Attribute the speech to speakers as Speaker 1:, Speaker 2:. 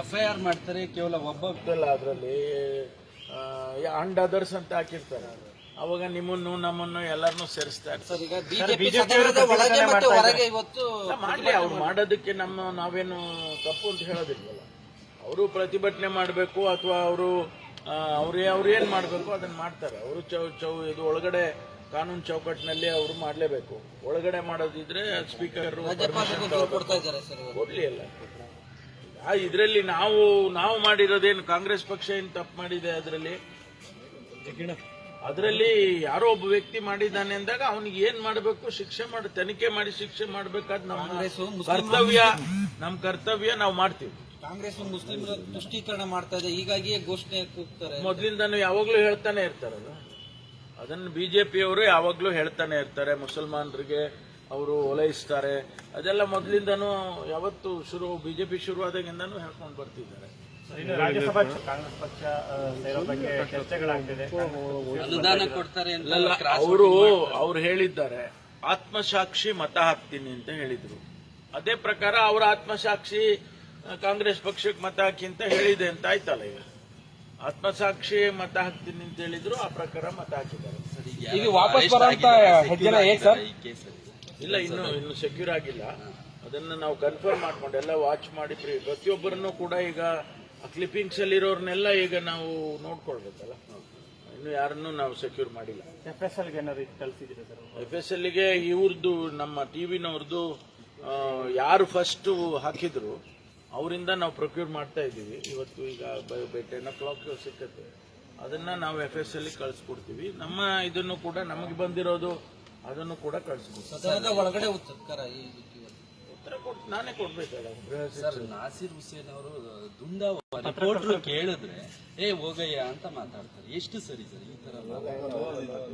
Speaker 1: F I R ಮಾಡ್ತಾರೆ ಕೇವಲ ಒಬ್ಬ
Speaker 2: ಅದ್ರಲ್ಲಿ ಅದರಲ್ಲಿ ಅಂಡ್ ಅದರ್ಸ್ ಅಂತ ಹಾಕಿರ್ತಾರೆ. ಅವಾಗ ನಿಮ್ಮನ್ನು ನಮ್ಮನ್ನು ಎಲ್ಲರನ್ನೂ ಸೇರಿಸ್ತಾರೆ
Speaker 1: ಸರ್ ಈಗ ಬಿಜೆಪಿ ಸದನದ ಒಳಗೆ ಮತ್ತೆ ಹೊರಗೆ ಇವತ್ತು
Speaker 2: ಮಾಡಲಿ ಅವ್ರು ಮಾಡೋದಕ್ಕೆ ನಮ್ಮ ನಾವೇನು ತಪ್ಪು ಅಂತ ಹೇಳೋದಿಲ್ವಲ್ಲ. ಅವರು ಪ್ರತಿಭಟನೆ ಮಾಡಬೇಕು ಅಥವಾ ಅವರು ಅವ್ರೇ ಅವ್ರು ಏನು ಮಾಡಬೇಕು ಅದನ್ನ ಮಾಡ್ತಾರೆ. ಅವರು ಚೌ ಚೌ ಇದು ಒಳಗಡೆ ಕಾನೂನು ಚೌಕಟ್ಟಿನಲ್ಲಿ ಅವರು ಮಾಡಲೇಬೇಕು. ಒಳಗಡೆ ಮಾಡೋದಿದ್ರೆ ಸ್ಪೀಕರ್. ಕೊಡ್ಲಿ ಅಲ್ಲ ಇದರಲ್ಲಿ ನಾವು ನಾವು ಮಾಡಿರೋದೇನು ಕಾಂಗ್ರೆಸ್ ಪಕ್ಷ ಏನು ತಪ್ಪು ಮಾಡಿದೆ ಅದರಲ್ಲಿ? ಅದರಲ್ಲಿ ಯಾರೋ ಒಬ್ಬ ವ್ಯಕ್ತಿ ಮಾಡಿದ್ದಾನೆ ಅಂದಾಗ ಅವನಿಗೆ ಏನ್ ಮಾಡಬೇಕು? ಶಿಕ್ಷೆ ಮಾಡಿ ತನಿಖೆ ಮಾಡಿ ಶಿಕ್ಷೆ ಮಾಡಬೇಕಾದ ನಮ್ಮ ಕರ್ತವ್ಯ ನಮ್ಮ ಕರ್ತವ್ಯ ನಾವು ಮಾಡ್ತೀವಿ.
Speaker 1: ಕಾಂಗ್ರೆಸ್ ಮುಸ್ಲಿಮರ ತುಷ್ಟೀಕರಣ ಮಾಡ್ತಾ ಇದೆ. ಹೀಗಾಗಿ ಘೋಷಣೆ ಕೂಗ್ತಾರೆ.
Speaker 2: ಮೊದಲಿಂದನೂ ಯಾವಾಗ್ಲೂ ಹೇಳ್ತಾನೆ ಇರ್ತಾರಲ್ಲ? ಅದನ್ನು ಬಿಜೆಪಿಯವರು ಯಾವಾಗ್ಲೂ ಹೇಳ್ತಾನೆ ಇರ್ತಾರೆ ಮುಸಲ್ಮಾನರಿಗೆ. ಅವರು ಓಲೈಸ್ತಾರೆ ಅದೆಲ್ಲ ಮೊದಲಿಂದನೂ ಯಾವತ್ತು ಶುರು ಬಿಜೆಪಿ ಶುರುವಾದಾಗಿಂದನೂ ಹೇಳ್ಕೊಂಡು ಬರ್ತಿದ್ದಾರೆ. ಅವರು ಅವ್ರು ಹೇಳಿದ್ದಾರೆ ಆತ್ಮಸಾಕ್ಷಿ ಮತ ಹಾಕ್ತೀನಿ ಅಂತ ಹೇಳಿದ್ರು. ಅದೇ ಪ್ರಕಾರ ಅವರ ಆತ್ಮಸಾಕ್ಷಿ ಕಾಂಗ್ರೆಸ್ ಪಕ್ಷಕ್ಕೆ ಮತ ಹಾಕಿ ಅಂತ ಹೇಳಿದೆ ಅಂತ ಆಯ್ತಲ್ಲ ಈಗ. ಆತ್ಮಸಾಕ್ಷಿ ಮತ ಹಾಕ್ತೀನಿ ಅಂತ ಹೇಳಿದ್ರು ಆ ಪ್ರಕಾರ ಮತ ಹಾಕಿದ್ದಾರೆ.
Speaker 3: ಈಗ ವಾಪಸ್
Speaker 2: ಇಲ್ಲ ಇನ್ನು ಇನ್ನು ಸೆಕ್ಯೂರ್ ಆಗಿಲ್ಲ. ಅದನ್ನ ನಾವು ಕನ್ಫರ್ಮ್ ಮಾಡ್ಕೊಂಡು ಎಲ್ಲ ವಾಚ್ ಮಾಡಿ ಪ್ರಿ- ಪ್ರತಿಯೊಬ್ಬರನ್ನು ಕೂಡ ಈಗ ಕ್ಲಿಪ್ಪಿಂಗ್ಸ್ ಅಲ್ಲಿರೋರ್ನೆಲ್ಲ ಈಗ ನಾವು ನೋಡ್ಕೊಳ್ಬೇಕಲ್ಲ. ಇನ್ನು ಯಾರನ್ನು ನಾವು ಸೆಕ್ಯೂರ್ ಮಾಡಿಲ್ಲ.
Speaker 4: ಎಫ್ ಎಸ್ ಎಲ್ಗೆ ಏನಾದ್ರು ಸರ್
Speaker 2: ಎಫ್ ಎಸ್ ಎಲ್ಗೆ ಇವ್ರದ್ದು ನಮ್ಮ ಟಿವಿನವ್ರದ್ದು ಯಾರು ಫಸ್ಟ್ ಹಾಕಿದ್ರು ಅವರಿಂದ ನಾವು ಪ್ರೊಕ್ಯೂರ್ ಮಾಡ್ತಾ ಇದ್ದೀವಿ. ಇವತ್ತು ಈಗ ಬೈ ಟೆನ್ ಓ ಕ್ಲಾಕ್ ಸಿಕ್ಕತ್ತೆ. ಅದನ್ನ ನಾವು ಎಫ್ ಎಸ್ ಎಲ್ ಕಳಿಸ್ಕೊಡ್ತೀವಿ. ನಮ್ಮ ಇದನ್ನು ಕೂಡ ನಮಗೆ ಬಂದಿರೋದು ಅದನ್ನು ಕೂಡ ಕಳಿಸ್ಬೋದು
Speaker 1: ಸದನದ ಒಳಗಡೆ ಉತ್ತರ ಈ
Speaker 2: ಉತ್ತರ ಕೊಟ್ಟು ನಾನೇ ಕೊಡ್ಬೇಕಲ್ಲ ಗೃಹ
Speaker 5: ಸರ್ ನಾಸಿರ್ ಹುಸೇನ್ ಅವರು ದುಂಡ ರಿಪೋರ್ಟರ್ ಕೇಳಿದ್ರೆ ಏ ಹೋಗಯ್ಯ ಅಂತ ಮಾತಾಡ್ತಾರೆ. ಎಷ್ಟು ಸರಿ ಸರ್ ಈ ತರ ಮಾತಾಡೋದು?